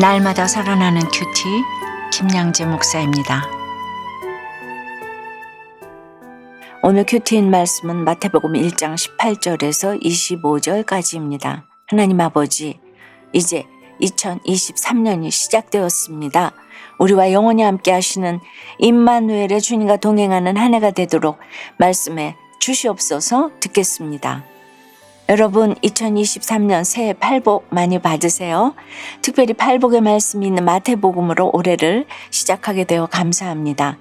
날마다 살아나는 큐티 김양재 목사입니다. 오늘 큐티인 말씀은 마태복음 1장 18절에서 25절까지입니다. 하나님 아버지, 이제 2023년이 시작되었습니다. 우리와 영원히 함께 하시는 임마누엘의 주님과 동행하는 한 해가 되도록 말씀에 주시옵소서 듣겠습니다. 여러분 2023년 새해 팔복 많이 받으세요. 특별히 팔복의 말씀이 마태복음으로 올해를 시작하게 되어 감사합니다.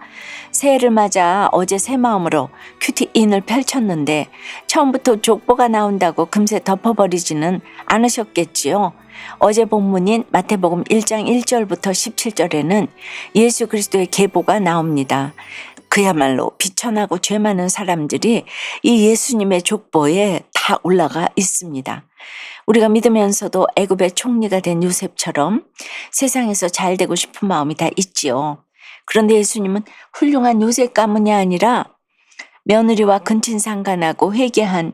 새해를 맞아 어제 새 마음으로 큐티인을 펼쳤는데 처음부터 족보가 나온다고 금세 덮어버리지는 않으셨겠지요. 어제 본문인 마태복음 1장 1절부터 17절에는 예수 그리스도의 계보가 나옵니다. 그야말로 비천하고 죄 많은 사람들이 이 예수님의 족보에 다 올라가 있습니다. 우리가 믿으면서도 애굽의 총리가 된 요셉처럼 세상에서 잘 되고 싶은 마음이 다 있지요. 그런데 예수님은 훌륭한 요셉 가문이 아니라 며느리와 근친 상간하고 회개한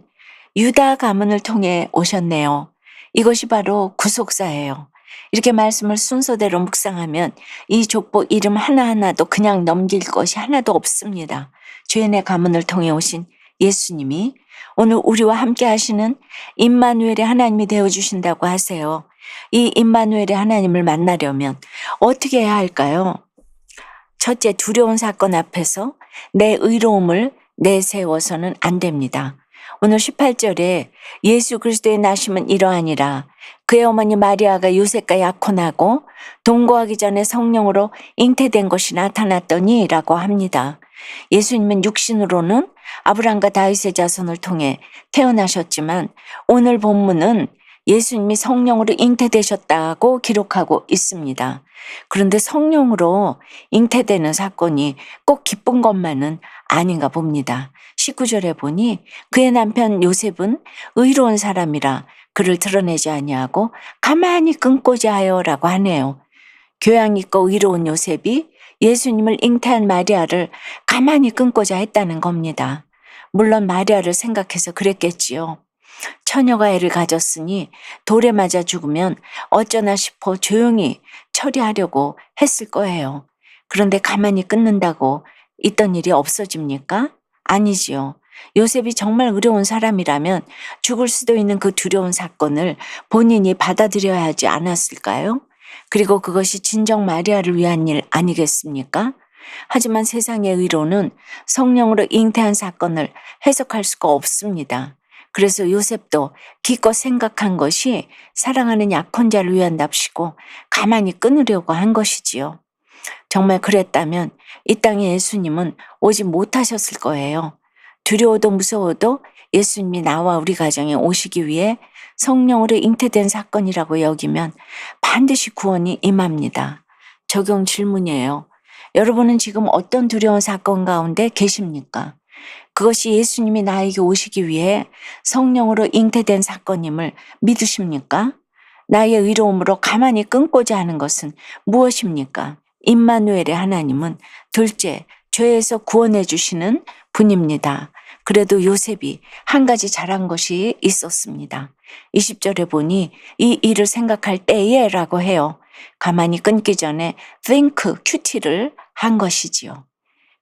유다 가문을 통해 오셨네요. 이것이 바로 구속사예요. 이렇게 말씀을 순서대로 묵상하면 이 족보 이름 하나하나도 그냥 넘길 것이 하나도 없습니다. 죄인의 가문을 통해 오신 예수님이 오늘 우리와 함께 하시는 임마누엘의 하나님이 되어 주신다고 하세요. 이 임마누엘의 하나님을 만나려면 어떻게 해야 할까요? 첫째 두려운 사건 앞에서 내 의로움을 내세워서는 안 됩니다. 오늘 18절에 예수 그리스도의 나심은 이러하니라 그의 어머니 마리아가 요셉과 약혼하고 동거하기 전에 성령으로 잉태된 것이 나타났더니 라고 합니다. 예수님은 육신으로는 아브람과 다윗의 자손을 통해 태어나셨지만 오늘 본문은 예수님이 성령으로 잉태되셨다고 기록하고 있습니다. 그런데 성령으로 잉태되는 사건이 꼭 기쁜 것만은 아닌가 봅니다. 19절에 보니 그의 남편 요셉은 의로운 사람이라 그를 드러내지 아니하고 가만히 끊고자 하여라고 하네요. 교양 있고 의로운 요셉이 예수님을 잉태한 마리아를 가만히 끊고자 했다는 겁니다. 물론 마리아를 생각해서 그랬겠지요. 처녀가 애를 가졌으니 돌에 맞아 죽으면 어쩌나 싶어 조용히 처리하려고 했을 거예요. 그런데 가만히 끊는다고 있던 일이 없어집니까? 아니지요. 요셉이 정말 의로운 사람이라면 죽을 수도 있는 그 두려운 사건을 본인이 받아들여야 하지 않았을까요? 그리고 그것이 진정 마리아를 위한 일 아니겠습니까? 하지만 세상의 의로는 성령으로 잉태한 사건을 해석할 수가 없습니다. 그래서 요셉도 기껏 생각한 것이 사랑하는 약혼 자를 위한답시고 가만히 끊으려고 한 것이지요. 정말 그랬다면 이 땅에 예수님은 오지 못하셨을 거예요. 두려워도 무서워도 예수님이 나와 우리 가정에 오시기 위해 성령으로 잉태된 사건이라고 여기면 반드시 구원이 임합니다. 적용 질문이에요. 여러분은 지금 어떤 두려운 사건 가운데 계십니까? 그것이 예수님이 나에게 오시기 위해 성령으로 잉태된 사건임을 믿으십니까? 나의 의로움으로 가만히 끊고자 하는 것은 무엇입니까? 임마누엘의 하나님은 둘째, 죄에서 구원해 주시는 분입니다. 그래도 요셉이 한 가지 잘한 것이 있었습니다. 20절에 보니 이 일을 생각할 때에 라고 해요. 가만히 끊기 전에 think, 큐티를 한 것이지요.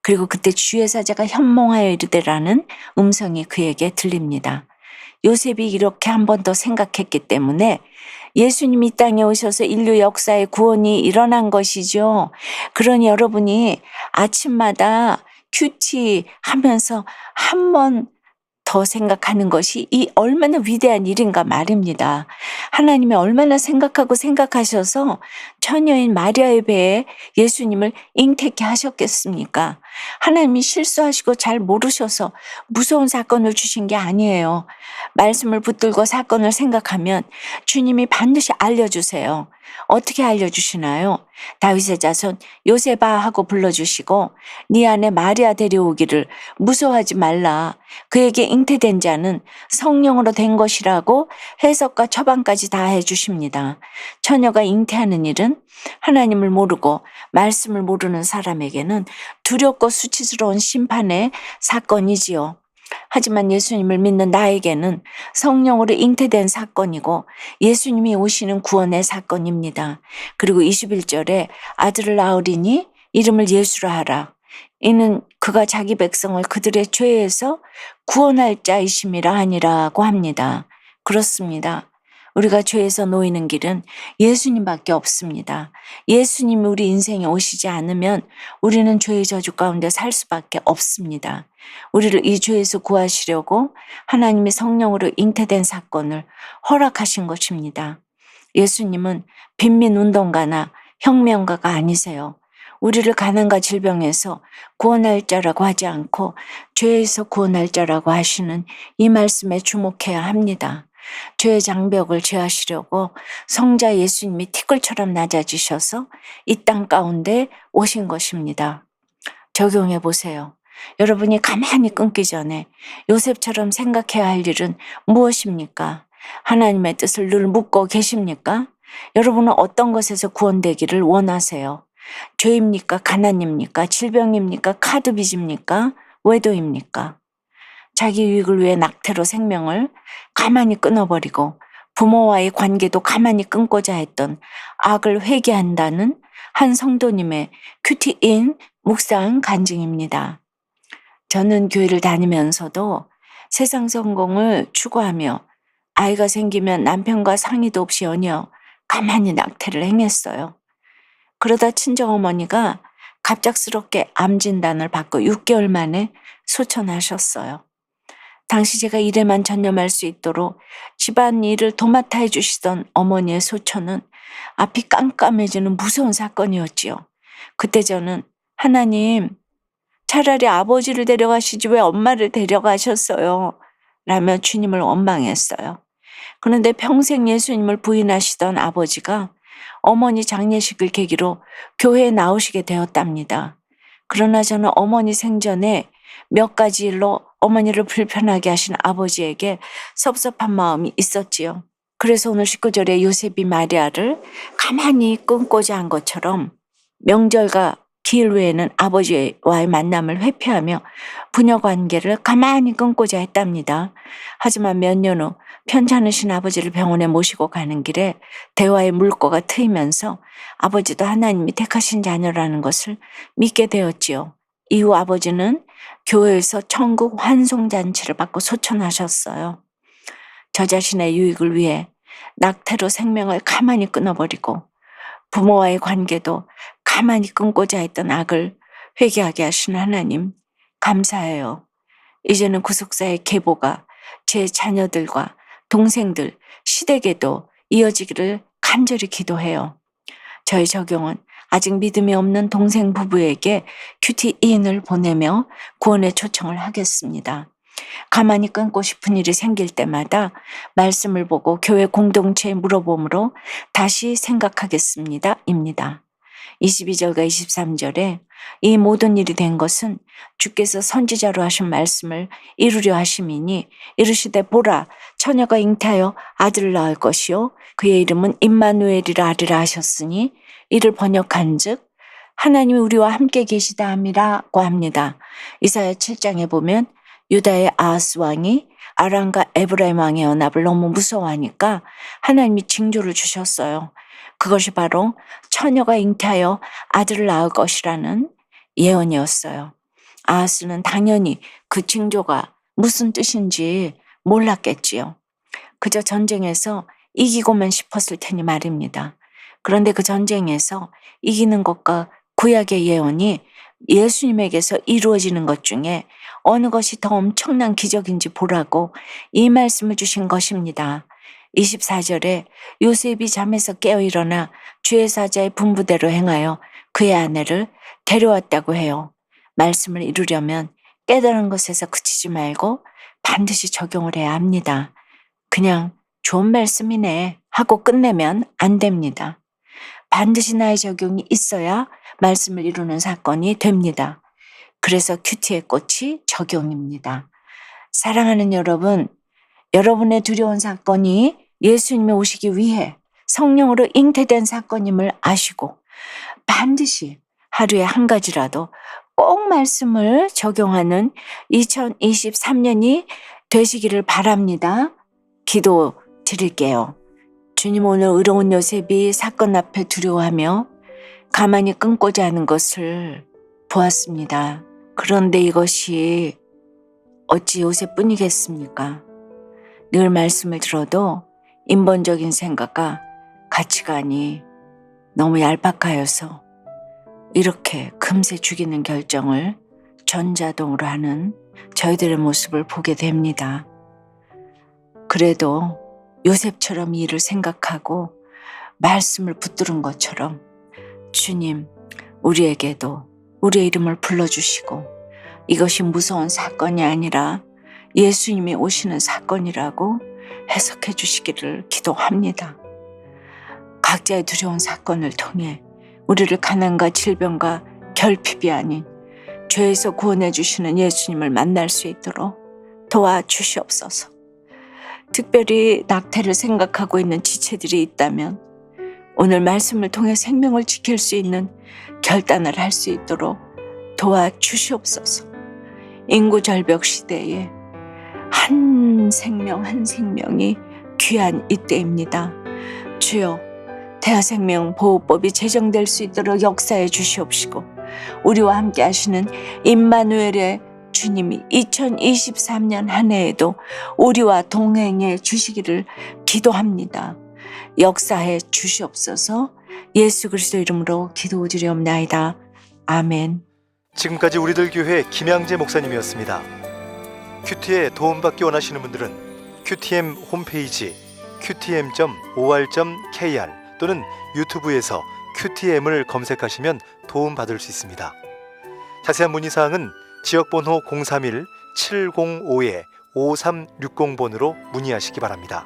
그리고 그때 주의 사자가 현몽하여 이르되라는 음성이 그에게 들립니다. 요셉이 이렇게 한 번 더 생각했기 때문에 예수님이 땅에 오셔서 인류 역사의 구원이 일어난 것이죠. 그러니 여러분이 아침마다 큐티 하면서 한 번 더 생각하는 것이 이 얼마나 위대한 일인가 말입니다. 하나님이 얼마나 생각하고 생각하셔서 처녀인 마리아의 배에 예수님을 잉태케 하셨겠습니까? 하나님이 실수하시고 잘 모르셔서 무서운 사건을 주신 게 아니에요. 말씀을 붙들고 사건을 생각하면 주님이 반드시 알려주세요. 어떻게 알려주시나요? 다윗의 자손 요세바 하고 불러주시고 네 안에 마리아 데려오기를 무서워하지 말라. 그에게 잉태된 자는 성령으로 된 것이라고 해석과 처방까지 다 해주십니다. 처녀가 잉태하는 일은 하나님을 모르고 말씀을 모르는 사람에게는 두렵고 수치스러운 심판의 사건이지요. 하지만 예수님을 믿는 나에게는 성령으로 잉태된 사건이고 예수님이 오시는 구원의 사건입니다. 그리고 21절에 아들을 낳으리니 이름을 예수라 하라. 이는 그가 자기 백성을 그들의 죄에서 구원할 자이심이라 하니라고 합니다. 그렇습니다. 우리가 죄에서 놓이는 길은 예수님밖에 없습니다. 예수님이 우리 인생에 오시지 않으면 우리는 죄의 저주 가운데 살 수밖에 없습니다. 우리를 이 죄에서 구하시려고 하나님이 성령으로 잉태된 사건을 허락하신 것입니다. 예수님은 빈민 운동가나 혁명가가 아니세요. 우리를 가난과 질병에서 구원할 자라고 하지 않고 죄에서 구원할 자라고 하시는 이 말씀에 주목해야 합니다. 죄의 장벽을 제하시려고 성자 예수님이 티끌처럼 낮아지셔서 이 땅 가운데 오신 것입니다. 적용해 보세요. 여러분이 가만히 끊기 전에 요셉처럼 생각해야 할 일은 무엇입니까? 하나님의 뜻을 늘 묻고 계십니까? 여러분은 어떤 것에서 구원되기를 원하세요? 죄입니까? 가난입니까? 질병입니까? 카드 빚입니까? 외도입니까? 자기 유익을 위해 낙태로 생명을 가만히 끊어버리고 부모와의 관계도 가만히 끊고자 했던 악을 회개한다는 한 성도님의 큐티인 묵상 간증입니다. 저는 교회를 다니면서도 세상 성공을 추구하며 아이가 생기면 남편과 상의도 없이 연이어 가만히 낙태를 행했어요. 그러다 친정어머니가 갑작스럽게 암 진단을 받고 6개월 만에 소천하셨어요. 당시 제가 일에만 전념할 수 있도록 집안 일을 도맡아 해주시던 어머니의 소천은 앞이 깜깜해지는 무서운 사건이었지요. 그때 저는 하나님, 차라리 아버지를 데려가시지 왜 엄마를 데려가셨어요? 라며 주님을 원망했어요. 그런데 평생 예수님을 부인하시던 아버지가 어머니 장례식을 계기로 교회에 나오시게 되었답니다. 그러나 저는 어머니 생전에 몇 가지 일로 어머니를 불편하게 하신 아버지에게 섭섭한 마음이 있었지요. 그래서 오늘 19절에 요셉이 마리아를 가만히 끊고자 한 것처럼 명절과 기일 외에는 아버지와의 만남을 회피하며 부녀 관계를 가만히 끊고자 했답니다. 하지만 몇 년 후 편찮으신 아버지를 병원에 모시고 가는 길에 대화의 물꼬가 트이면서 아버지도 하나님이 택하신 자녀라는 것을 믿게 되었지요. 이후 아버지는 교회에서 천국 환송잔치를 받고 소천하셨어요. 저 자신의 유익을 위해 낙태로 생명을 가만히 끊어버리고 부모와의 관계도 가만히 끊고자 했던 악을 회개하게 하신 하나님, 감사해요. 이제는 구속사의 계보가 제 자녀들과 동생들, 시댁에도 이어지기를 간절히 기도해요. 저의 적용은 아직 믿음이 없는 동생 부부에게 큐티 인을 보내며 구원의 초청을 하겠습니다. 가만히 끊고 싶은 일이 생길 때마다 말씀을 보고 교회 공동체에 물어봄으로 다시 생각하겠습니다. 입니다. 22절과 23절에 이 모든 일이 된 것은 주께서 선지자로 하신 말씀을 이루려 하심이니 이르시되 보라 처녀가 잉태하여 아들을 낳을 것이요 그의 이름은 임마누엘이라 하리라 하셨으니 이를 번역한즉 하나님이 우리와 함께 계시다 함이라고 합니다. 이사야 7장에 보면 유다의 아하스 왕이 아람과 에브라임 왕의 연합을 너무 무서워하니까 하나님이 징조를 주셨어요. 그것이 바로 처녀가 잉태하여 아들을 낳을 것이라는 예언이었어요. 아하스는 당연히 그 징조가 무슨 뜻인지 몰랐겠지요. 그저 전쟁에서 이기고만 싶었을 테니 말입니다. 그런데 그 전쟁에서 이기는 것과 구약의 예언이 예수님에게서 이루어지는 것 중에 어느 것이 더 엄청난 기적인지 보라고 이 말씀을 주신 것입니다. 24절에 요셉이 잠에서 깨어 일어나 주의 사자의 분부대로 행하여 그의 아내를 데려왔다고 해요. 말씀을 이루려면 깨달은 것에서 그치지 말고 반드시 적용을 해야 합니다. 그냥 좋은 말씀이네 하고 끝내면 안 됩니다. 반드시 나의 적용이 있어야 말씀을 이루는 사건이 됩니다. 그래서 큐티의 꽃이 적용입니다. 사랑하는 여러분, 여러분의 두려운 사건이 예수님이 오시기 위해 성령으로 잉태된 사건임을 아시고 반드시 하루에 한 가지라도 꼭 말씀을 적용하는 2023년이 되시기를 바랍니다. 기도 드릴게요. 주님 오늘 의로운 요셉이 사건 앞에 두려워하며 가만히 끊고자 하는 것을 보았습니다. 그런데 이것이 어찌 요셉뿐이겠습니까? 늘 말씀을 들어도 인본적인 생각과 가치관이 너무 얄팍하여서 이렇게 금세 죽이는 결정을 전자동으로 하는 저희들의 모습을 보게 됩니다. 그래도 요셉처럼 이 일을 생각하고 말씀을 붙들은 것처럼 주님, 우리에게도 우리의 이름을 불러주시고 이것이 무서운 사건이 아니라 예수님이 오시는 사건이라고 해석해 주시기를 기도합니다. 각자의 두려운 사건을 통해 우리를 가난과 질병과 결핍이 아닌 죄에서 구원해 주시는 예수님을 만날 수 있도록 도와주시옵소서. 특별히 낙태를 생각하고 있는 지체들이 있다면 오늘 말씀을 통해 생명을 지킬 수 있는 결단을 할 수 있도록 도와주시옵소서. 인구 절벽 시대에 한 생명 한 생명이 귀한 이때입니다. 주여 대하생명 보호법이 제정될 수 있도록 역사해 주시옵시고 우리와 함께 하시는 임마누엘의 주님이 2023년 한 해에도 우리와 동행해 주시기를 기도합니다. 역사해 주시옵소서 예수 그리스도 이름으로 기도드리옵나이다. 아멘. 지금까지 우리들 교회 김양재 목사님이었습니다. 큐티에 도움받기 원하시는 분들은 큐티엠 홈페이지 qtm.or.kr 또는 유튜브에서 큐티엠을 검색하시면 도움받을 수 있습니다. 자세한 문의 사항은 지역번호 031 705에 5360번으로 문의하시기 바랍니다.